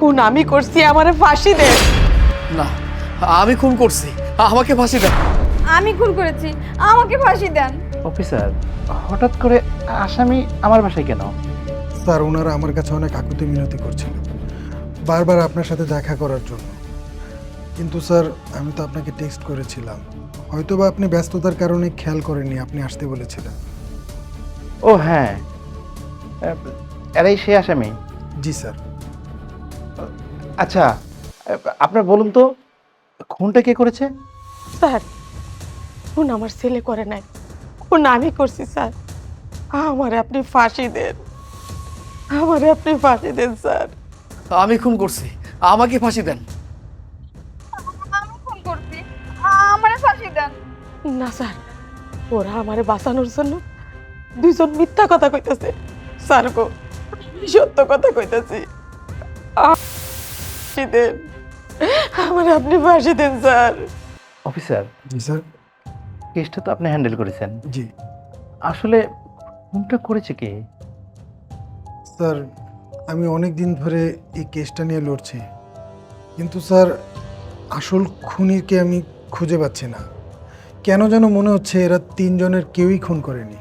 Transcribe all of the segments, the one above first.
খুন আমি করছি আমারে ফাঁসি দে। না আমি খুন করছি। আমাকে ফাঁসি দেন। আমি খুন করেছি আমাকে ফাঁসি দেন। অফিসার হঠাৎ করে আসামি আমার বাসায় কেন? স্যার ওনারা আমার কাছে অনেক আকুতি মিনতি করছিল। বারবার আপনার সাথে দেখা করার জন্য। কিন্তু স্যার আমি তো আপনাকে টেক্সট করেছিলাম। হয়তো বা আপনি ব্যস্ততার কারণে খেয়াল করেননি আপনি আসতে বলেছিলেন। ও হ্যাঁ। এরাই সে আসামি? জি স্যার। আচ্ছা আপনার বলুন তো খুনটা কে করেছে? স্যার খুন আমার ছেলে করে নাই। খুন আমি করছি স্যার। আমারে আপনি ফাঁসি দেন। আমারে আপনি ফাঁসি দেন স্যার। আমি খুন করছি আমাকে ফাঁসি দেন। আমি খুন করছি আমারে ফাঁসি দেন। না স্যার ওরা আমারে বাঁচানোর জন্য দুইজন মিথ্যা কথা কইতেছে। স্যার গো সত্য কথা কইতেছি। ফাঁসি দেন আমারে আপনি ফাঁসি দেন স্যার। অফিসার? জি স্যার। কেসটা তো আপনি হ্যান্ডেল করেছেন। জি। আসলে খুনটা করেছে কে? স্যার আমি অনেক দিন ধরে এই কেসটা নিয়ে লড়ছি। কিন্তু স্যার আসল খুনিকে আমি খুঁজে পাচ্ছি না। কেন যেন মনে হচ্ছে এরা তিনজনের কেউই খুন করেনি।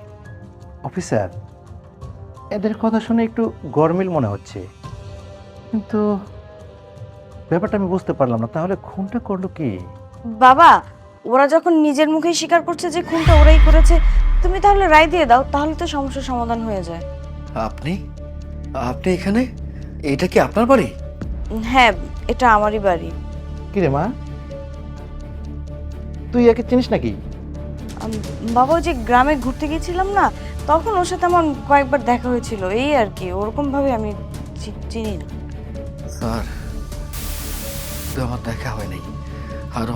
অফিসার এদের কথা শুনে একটু গরমিল মনে হচ্ছে। কিন্তু ব্যাপারটা আমি বুঝতে পারলাম না। তাহলে খুনটা করল কি? বাবা ওরা যখন নিজের মুখেই স্বীকার করছে যে খুনটা ওরাই করেছে তুমি তাহলে রায় দিয়ে দাও তাহলে তো সমস্যার সমাধান হয়ে যায়। আপনি? আপনি এখানে? এটা কি আপনার বাড়ি? হ্যাঁ এটা আমারই বাড়ি। কি রে মা? তুই একে চিনিস নাকি? বাবা ওই যে গ্রামে ঘুরতে গিয়েছিলাম না তখন ওর সাথে আমার কয়েকবার দেখা হয়েছিল এই আর কি ওরকম ভাবে আমি চিনি না। স্যার তো আমার দেখা হয় নাই।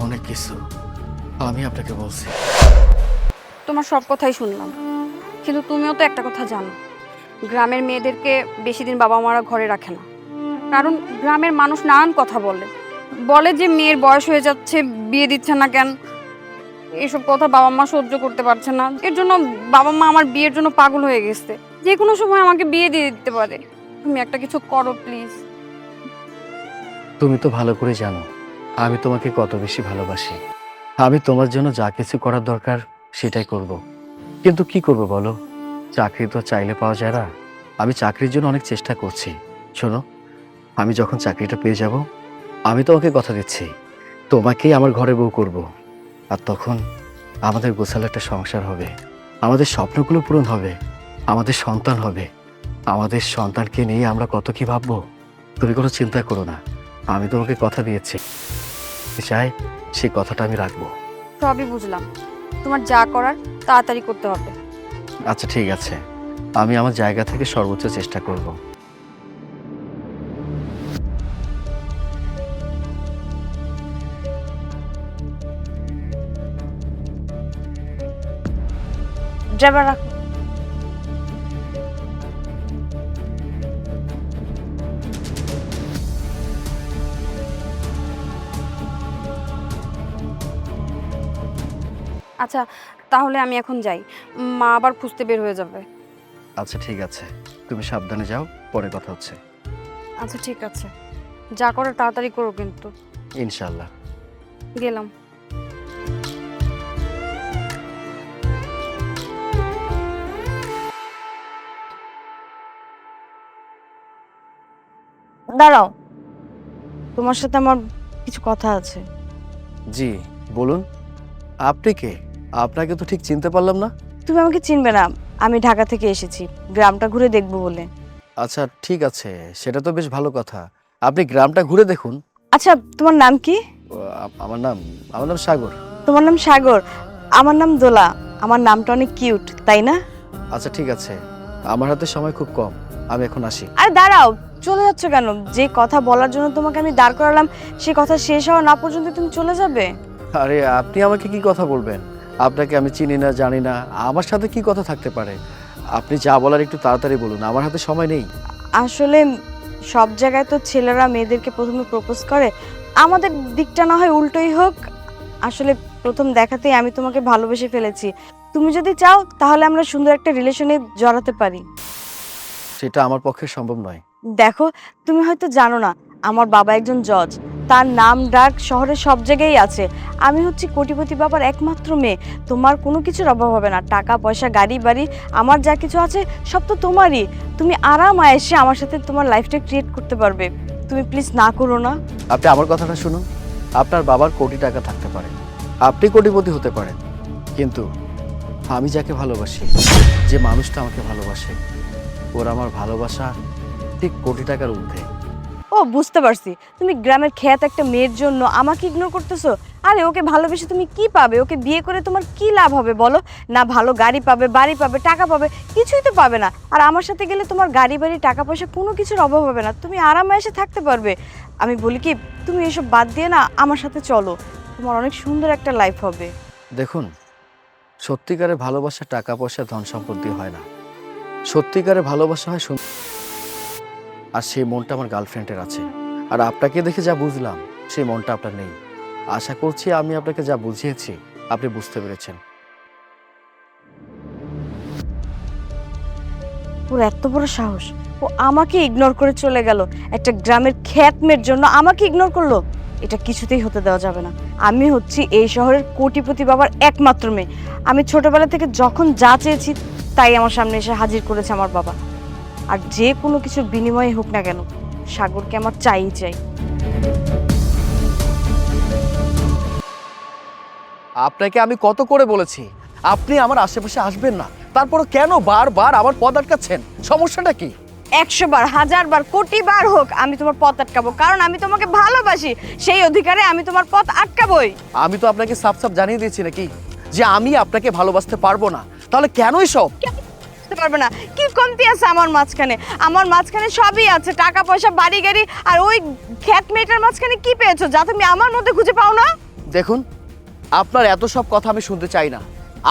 অনেক কিছু। আমি আপনাকে বলছি। তোমার সব কথাই শুনলাম। কিন্তু তুমিও তো একটা কথা জানো। গ্রামের মেয়েদেরকে বেশি দিন বাবা মারা ঘরে রাখে না। কারণ গ্রামের মানুষ নানান কথা বলে। বলে যে মেয়ের বয়স হয়ে যাচ্ছে, বিয়ে দিচ্ছে না কেন? এসব কথা বাবা মা সহ্য করতে পারছে না। এর জন্য বাবা মা আমার বিয়ের জন্য পাগল হয়ে গেছে। যে কোনো সময় আমাকে বিয়ে দিয়ে দিতে পারে। তুমি একটা কিছু করো, প্লিজ। তুমি তো ভালো করে জানো, আমি তোমাকে কত বেশি ভালোবাসি। আমি তোমার জন্য যা কিছু করার দরকার সেটাই করব। কিন্তু কি করব বলো? চাকরি তো চাইলে পাওয়া যায় না। আমি চাকরির জন্য অনেক চেষ্টা করছি। শোনো, আমি যখন চাকরিটা পেয়ে যাব, আমি তোমাকে কথা দিচ্ছি। তোমাকেই আমার ঘরে বউ করব। আর তখন আমাদের গোছালো একটা সংসার হবে। আমাদের স্বপ্নগুলো পূরণ হবে। আমাদের সন্তান হবে। আমাদের সন্তানকে নিয়ে আমরা কত কি ভাববো? তুমি কোনো চিন্তা করো না। আমি তোমাকে কথা দিয়েছি। চাই সেই কথাটা আমি রাখব। সবই বুঝলাম। তোমার যা করার তাড়াতাড়ি করতে হবে। আচ্ছা ঠিক আছে। আমি আমার জায়গা থেকে সর্বোচ্চ চেষ্টা করব। ড্রাইভার রাখো। আচ্ছা তাহলে আমি এখন যাই। মা আবার খুঁজতে বের হয়ে যাবে। আচ্ছা ঠিক আছে। তুমি সাবধানে যাও পরে কথা হচ্ছে। আচ্ছা ঠিক আছে। যা করে তাড়াতাড়ি করো কিন্তু। ইনশাল্লাহ গেলাম। দাঁড়াও। তোমার সাথে আমার কিছু কথা আছে। জি বলুন। আপনি কে? আপনাকে তো ঠিক চিনতে পারলাম না। তুমি আমাকে চিনবে না। আমি ঢাকা থেকে এসেছি। গ্রামটা ঘুরে দেখব বলে। আচ্ছা ঠিক আছে। সেটা তো বেশ ভালো কথা। আপনি গ্রামটা ঘুরে দেখুন। আচ্ছা তোমার নাম কি? আ- আমার নাম আমার নাম সাগর। তোমার নাম সাগর। আমার নাম দোলা। আমার নামটা অনেক কিউট তাই না? আচ্ছা ঠিক আছে। আমার হাতে সময় খুব কম। আমি এখন আসি। আরে দাঁড়াও চলে যাচ্ছ কেন? যে কথা বলার জন্য তোমাকে আমি দাঁড় করালাম সে কথা শেষ হওয়া না পর্যন্ত তুমি চলে যাবে? আরে আপনি আমাকে কি কথা বলবেন? আপনাকে আমি চিনি না জানি না। আমার সাথে কি কথা থাকতে পারে? আপনি যা বলার একটু তাড়াতাড়ি বলুন আমার হাতে সময় নেই। আসলে সব জায়গায় তো ছেলেরা মেয়েদেরকে প্রথমে প্রপোজ করে। আমাদের দিকটা না হয় উল্টোই হোক। আসলে প্রথম দেখাতেই আমি তোমাকে ভালোবেসে ফেলেছি। তুমি যদি চাও তাহলে আমরা সুন্দর একটা রিলেশনে জড়াতে পারি। সেটা আমার পক্ষে সম্ভব নয়। দেখো তুমি হয়তো জানো না আমার বাবা একজন জজ। তার নাম ডাক শহরে সব জায়গায় আছে। আমি হচ্ছি কোটিপতি বাবার একমাত্র মেয়ে। তোমার কোনো কিছুর অভাব হবে না। টাকা, পয়সা, গাড়ি, বাড়ি, আমার যা কিছু আছে, সব তো তোমারই। তুমি আরাম এসে আমার সাথে তোমার লাইফটা ক্রিয়েট করতে পারবে। তুমি প্লিজ না করো না। আপনি আমার কথাটা শুনুন। আপনার বাবার কোটি টাকা থাকতে পারে। আপনি কোটিপতি হতে পারেন। কিন্তু আমি যাকে ভালোবাসি, যে মানুষটা আমাকে ভালোবাসে, ওর আমার ভালোবাসা ঠিক কোটি টাকার ঊর্ধ্বে। ও, বুঝতে পারছি। তুমি গ্রামের খ্যাত একটা মেয়ের জন্য আমাকে ইগনোর করতেছো? আরে, ওকে ভালোবেসে তুমি কি পাবে? ওকে বিয়ে করে তোমার কি লাভ হবে বলো? না ভালো গাড়ি পাবে, বাড়ি পাবে, টাকা পাবে, কিছুই তো পাবে না। আর আমার সাথে গেলে তোমার গাড়ি, বাড়ি, টাকা পয়সা কোনো কিছুর অভাব হবে না। তুমি আরামে এসে থাকতে পারবে। আমি বলি কি, তুমি এসব বাদ দিয়ে না, আমার সাথে চলো। তোমার অনেক সুন্দর একটা লাইফ হবে। দেখুন, সত্যিকারের ভালোবাসা টাকা পয়সা ধন সম্পত্তি হয় না। সত্যিকারের ভালোবাসা হয় সুন্দর আর সেই মনটা আমার গার্লফ্রেন্ডের আছে। আর আপনাকে দেখে যা বুঝলাম, সেই মনটা আপনার নেই। আশা করছি আমি আপনাকে যা বুঝিয়েছি, আপনি বুঝতে পেরেছেন। ওর এত বড় সাহস। ও আমাকে ইগনোর করে চলে গেল। একটা গ্রামের খ্যাতমের জন্য আমাকে ইগনোর করল। এটা কিছুতেই হতে দেওয়া যাবে না। আমি হচ্ছি এই শহরের কোটিপতি বাবার একমাত্র মেয়ে। আমি ছোটবেলা থেকে যখন যা চেয়েছি, তাই আমার সামনে এসে হাজির করেছে আমার বাবা। আর যে কোনো কিছুর বিনিময়ে হোক না কেন সাগরকে আমার চাই চাই। আপনাকে আমি কত করে বলেছি আপনি আমার আশেপাশে আসবেন না তারপরও কেন বারবার আমার পদ আটকাচ্ছেন? সমস্যাটা কি? একশো বার হাজার বার কোটি বার হোক আমি তোমার পথ আটকাবো কারণ আমি তোমাকে ভালোবাসি সেই অধিকারে আমি তোমার পথ আটকাবই। আমি তো আপনাকে সাফ সাফ জানিয়ে দিয়েছি নাকি যে আমি আপনাকে ভালোবাসতে পারব না তাহলে কেনই সব? বুঝতে পারবে না। কি কমতি আছে আমার মাঝখানে? আমার মাঝখানে সবই আছে, টাকা পয়সা, বাড়ি গাড়ি, আর ওই খ্যাত মেয়েটার মাঝখানে কি পেয়েছ যা তুমি আমার মধ্যে খুঁজে পাও না? দেখুন, আপনার এত সব কথা আমি শুনতে চাই না।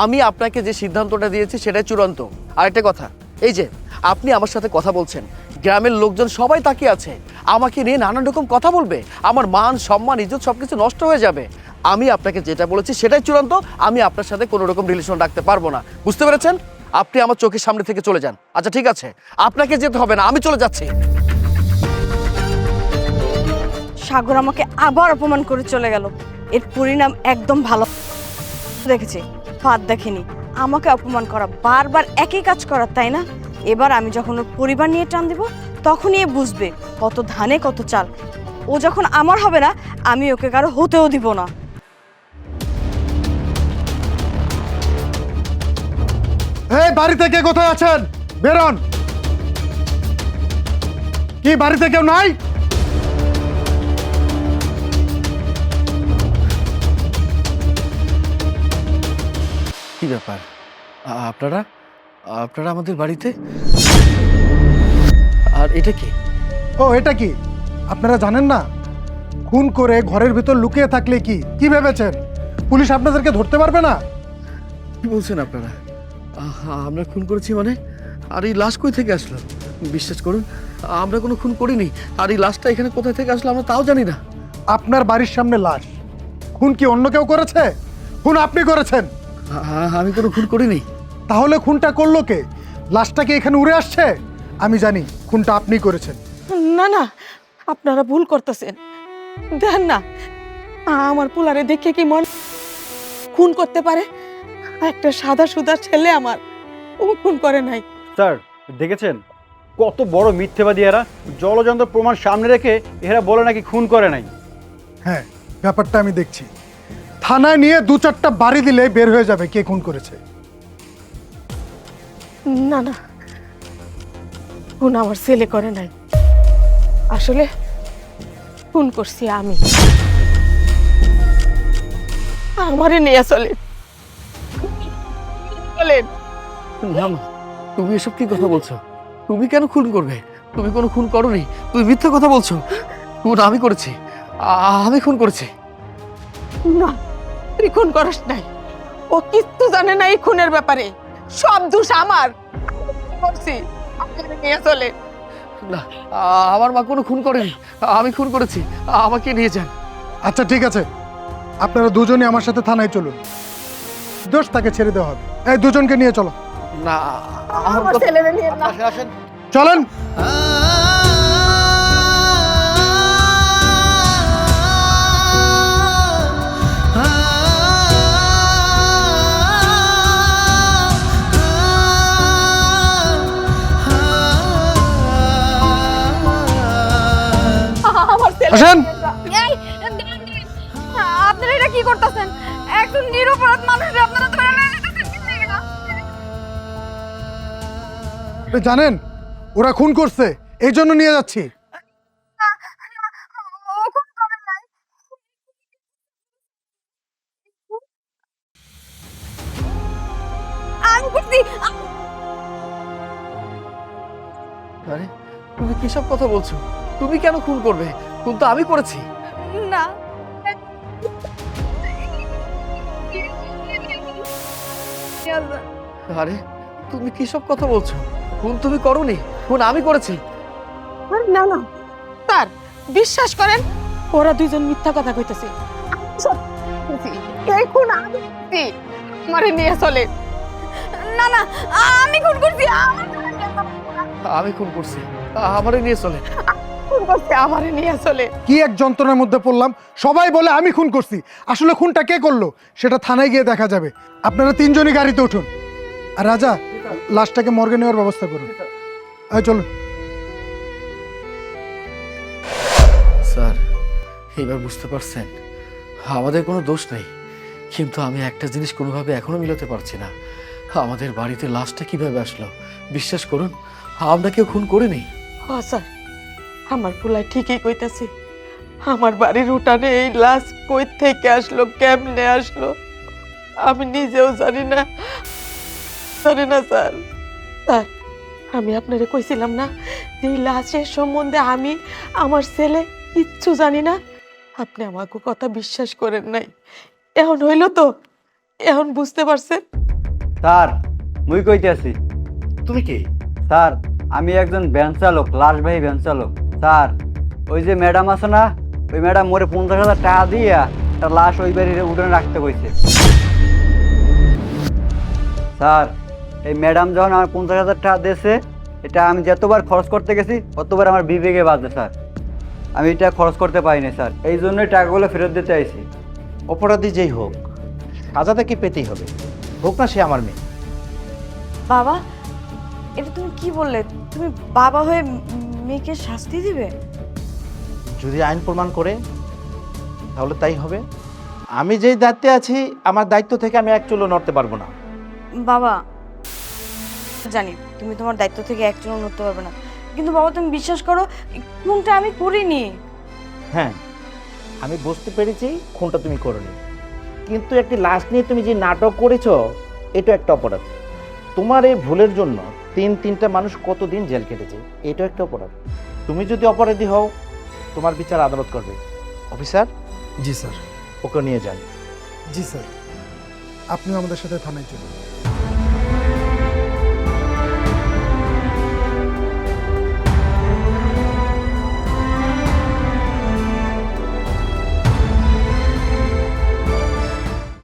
আমি আপনাকে যে সিদ্ধান্তটা দিয়েছি সেটাই চূড়ান্ত। আর একটা কথা, এই যে আপনি আমার সাথে কথা বলছেন, গ্রামের লোকজন সবাই তাকিয়ে আছে। আমাকে নিয়ে নানান রকম কথা বলবে, আমার মান, সম্মান, ইজ্জত সব কিছু নষ্ট হয়ে যাবে। আমি আপনাকে যেটা বলেছি সেটাই চূড়ান্ত, আমি আপনার সাথে কোনো রকম রিলেশন রাখতে পারব না। বুঝতে পেরেছেন? আপনি আমার চোখের সামনে থেকে চলে যান। আচ্ছা ঠিক আছে। আপনাকে যেতে হবে না, আমি চলে যাচ্ছি। সাগর আমাকে আবার অপমান করে চলে গেল। এর পরিণাম একদম ভালো। দেখেছি, ফাঁদ দেখেনি। আমাকে অপমান করা, বারবার একই কাজ করা, তাই না? এবার আমি যখন ওর পরিবার নিয়ে টান দিব, তখনই এ বুঝবে কত ধানে, কত চাল। ও যখন আমার হবে না, আমি ওকে কারও হতেও দিব না। এই বাড়িতে কে কোথায় আছেন? বেরোন। কি বাড়িতে কেউ নাই? কি ব্যাপার? আপনারা? আপনারা আমাদের বাড়িতে? আর এটা কি? ও এটা কি? আপনারা জানেন না? খুন করে ঘরের ভিতর লুকিয়ে থাকলে কি? কি ভেবেছেন? পুলিশ আপনাদেরকে ধরতে পারবে না? কি বলছেন আপনারা? আমরা খুন করেছি মানে? আর এই লাশ কই থেকে আসলো? বিশ্বাস করুন আমরা কোনো খুন করিনি। আর এই লাশটা এখানে কোথায় থেকে আসলো আমরা তাও জানি না। আপনার বাড়ির সামনে লাশ। খুন কি অন্য কেউ করেছে? খুন আপনি করেছেন। আমি কোনো খুন করিনি। তাহলে খুনটা করল কে? লাশটা কি এখানে উড়ে আসছে? আমি জানি খুনটা আপনি করেছেন। না না আপনারা ভুল করতেছেন। দেন না আমার পোলারে দেখে কি মন খুন করতে পারে? একটা সাদা সুদা ছেলে আমার। ও খুন করে নাই। স্যার দেখেছেন? কত বড় মিথ্যেবাদী এরা। জলযন্ত্র প্রমাণ সামনে রেখে এরা বলে নাকি খুন করে নাই। হ্যাঁ ব্যাপারটা আমি দেখছি। থানায় নিয়ে দু চারটা বাড়ি দিলে বের হয়ে যাবে কে খুন করেছে। না না। খুন আমার ছেলে করে নাই। আসলে খুন করছি আমি। আমারে নিয়ে চলে। চলেন না মা, তুমি এসব কি কথা বলছো? তুমি কেন খুন করবে? তুমি কোনো খুন করনি তুমি মিথ্যা কথা বলছো। খুন আমি করেছি আমি খুন করেছি। না তুই খুন করিস নাই। ও কিচ্ছু জানে না এই খুনের ব্যাপারে। সব দোষ আমার। করছি আমারে নিয়ে চলে। না আমার মা কোনো খুন করেনি আমি খুন করেছি আমাকে নিয়ে যান। আচ্ছা ঠিক আছে। আপনারা দুজনে আমার সাথে থানায় চলুন। নির্দোষ তাকে ছেড়ে দেওয়া হবে। এই দুজনকে নিয়ে চলো। না চলেন। আসেন। আপনারা এটা কি করতেছেন? একজন নিরপরাধ মানুষকে আপনারা ধরে নিয়ে যেতেছেন? আপনি জানেন ওরা খুন করছে এই জন্য নিয়ে যাচ্ছি ও খুন করে নাই। আমি করছি আ- আরে তুমি কিসব কথা বলছো তুমি কেন খুন করবে খুন তো আমি করেছি না আরে তুমি কিসব কথা বলছো? খুন তুমি করনি খুন আমি করেছি। আরে না না। স্যার বিশ্বাস করেন ওরা দুইজন মিথ্যা কথা কইতেছে। এই খুন আমি করছি। আমারে নিয়ে চলে। না না আমি খুন করছি আমি খুন করছি আমারে নিয়ে চলে। খুন করছে আমারে নিয়ে চলে। কি এক যন্ত্রণার মধ্যে পড়লাম? সবাই বলে আমি খুন করছি। আসলে খুনটা কে করল? সেটা থানায় গিয়ে দেখা যাবে। আপনারা তিনজনই গাড়িতে উঠুন। আর রাজা লাশটাকে মর্গে নেওয়ার ব্যবস্থা করুন। এই চলুন। স্যার এবার বুঝতে পারছেন আমাদের কোনো দোষ নেই। কিন্তু আমি একটা জিনিস কোনোভাবে এখনও মিলাতে পারছি না। আমাদের বাড়িতে লাশটা কীভাবে আসলো? বিশ্বাস করুন আমরা কেউ খুন করিনি। হ স্যার। আমার পুলাই ঠিকই কইতাছে। আমার বাড়ির উঠানে এই লাশ কই থেকে আসলো কেমনে আসলো? আমি নিজেও জানি না জানি না স্যার। স্যার আমি আপনারে কইছিলাম না যে এই লাশের সম্বন্ধে আমি আমার ছেলে কিচ্ছু জানি না। আপনি আমাকে কথা বিশ্বাস করেন নাই। এখন হইল তো এখন বুঝতে পারছেন? স্যার মুই কইতে আছি তুমি কি? স্যার আমি একজন ভ্যান চালক লাশবাহী ভ্যান চালক স্যার ওই যে ম্যাডাম আছে না ওই ম্যাডাম মোরে পঞ্চাশ হাজার টাকা দিয়া একটা লাশ ওই বাড়ির উঠোনে রাখতে কইছে। স্যার এই ম্যাডাম যখন আমার পঞ্চাশ হাজার টাকা দিয়েছে এটা আমি যতবার খরচ করতে গেছি ততবার আমার বিবেকে বাজে স্যার। আমি এটা খরচ করতে পারিনি স্যার। এই জন্যই টাকাগুলো ফেরত দিতে আইছি। অপরাধী যেই হোক সাজা তাকে পেতেই হবে। হোক না সে আমার মেয়ে। বাবা এটা তুমি কি বললে? তুমি বাবা হয়ে মেয়েকে শাস্তি দিবে? যদি আইন প্রমাণ করে তাহলে তাই হবে। আমি যেই দায়িত্বে আছি আমার দায়িত্ব থেকে আমি এক চুলো নড়তে পারব না। বাবা জানি তুমি তোমার দায়িত্ব থেকে এক চুলো নড়তে পারবে না। কিন্তু বাবা তুমি বিশ্বাস করো খুনটা আমি করিনি। হ্যাঁ আমি বুঝতে পেরেছি খুনটা তুমি করনি। কিন্তু একটি লাশ নিয়ে তুমি যে নাটক করেছ এটা একটা অপরাধ। তোমার এই ভুলের জন্য তিন তিনটা মানুষ কতদিন জেল কেটেছে? এটা একটা অপরাধ। তুমি যদি অপরাধী হও তোমার বিচার আদালত করবে। অফিসার? জি স্যার। ওকে নিয়ে যান। জি স্যার। আপনিও আমাদের সাথে থানায় চলুন।